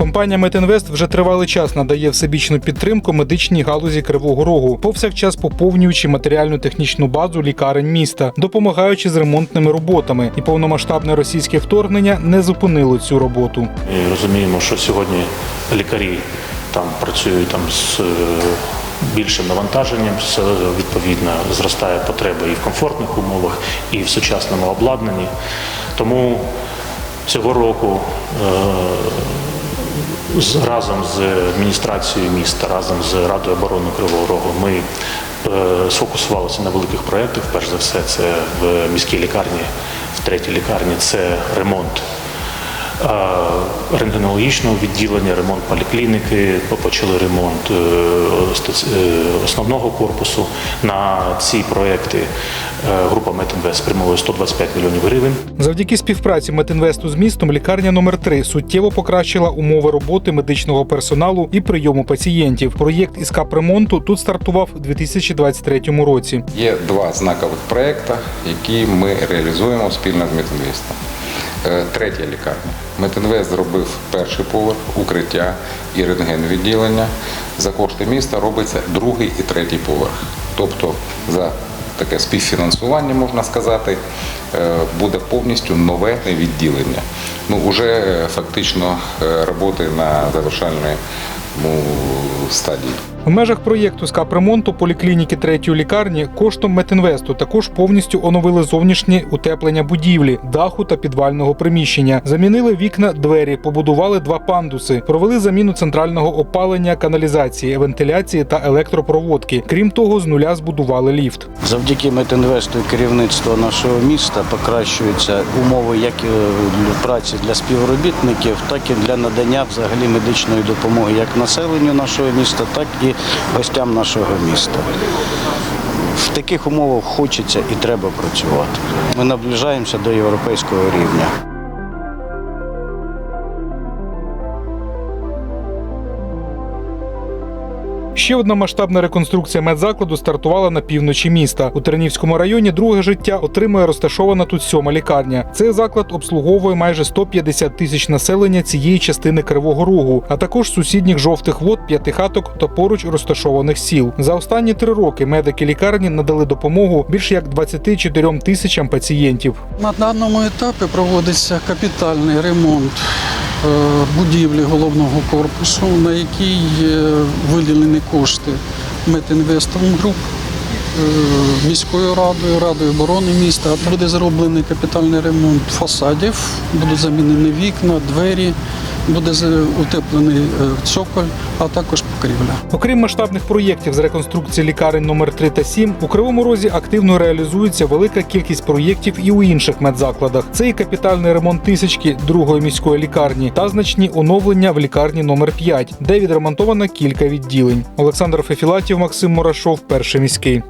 Компанія Метінвест вже тривалий час надає всебічну підтримку медичній галузі Кривого Рогу, повсякчас поповнюючи матеріально-технічну базу лікарень міста, допомагаючи з ремонтними роботами. І повномасштабне російське вторгнення не зупинило цю роботу. І розуміємо, що сьогодні лікарі там працюють там з е, більшим навантаженням, е, відповідно зростає потреба і в комфортних умовах, і в сучасному обладнанні. Тому цього року е, разом з адміністрацією міста, разом з Радою оборони Кривого Рогу ми е, сфокусувалися на великих проєктах. Перш за все, це в міській лікарні, в третій лікарні це ремонт рентгенологічного відділення, ремонт поліклініки, почали ремонт е, е, основного корпусу. На ці проекти е, група Метінвест спрямовує 125 мільйонів гривень. Завдяки співпраці Метінвесту з містом лікарня номер 3 суттєво покращила умови роботи медичного персоналу і прийому пацієнтів. Проєкт із капремонту тут стартував у 2023 році. Є два знакових проекти, які ми реалізуємо спільно з Метінвестом. Е, Третя лікарня. Метінвест зробив перший поверх, укриття і рентген-відділення. За кошти міста робиться другий і третій поверх. Тобто за таке співфінансування, можна сказати, е, буде повністю нове відділення. Ну, уже е, фактично роботи на завершальній ну, стадії. В межах проєкту з капремонту поліклініки третьої лікарні коштом Метінвесту також повністю оновили зовнішнє утеплення будівлі, даху та підвального приміщення. Замінили вікна, двері, побудували два пандуси, провели заміну центрального опалення, каналізації, вентиляції та електропроводки. Крім того, з нуля збудували ліфт. Завдяки Метинвесту і керівництву нашого міста покращуються умови як е, праці для співробітників, так і для надання взагалі медичної допомоги як населенню нашого міста, так і гостям нашого міста. В таких умовах хочеться і треба працювати. Ми наближаємося до європейського рівня. Ще одна масштабна реконструкція медзакладу стартувала на півночі міста. У Тернівському районі друге життя отримує розташована тут сьома лікарня. Цей заклад обслуговує майже 150 тисяч населення цієї частини Кривого Рогу, а також сусідніх жовтих вод, п'ятихаток та поруч розташованих сіл. За останні три роки медики лікарні надали допомогу більш як 24 тисячам пацієнтів. На даному етапі проводиться капітальний ремонт будівлі головного корпусу, на який е, виділені кошти Метінвестом груп. е, Міською радою, радою оборони міста буде зроблений капітальний ремонт фасадів, будуть замінені вікна, двері, буде утеплений е, цоколь, а також покрівля. Окрім масштабних проєктів з реконструкції лікарень номер 3 та 7, у Кривому Розі активно реалізується велика кількість проєктів і у інших медзакладах. Це і капітальний ремонт тисячки другої міської лікарні та значні оновлення в лікарні номер 5, де відремонтовано кілька відділень. Олександр Фефілатів, Максим Мурашов, перший міський.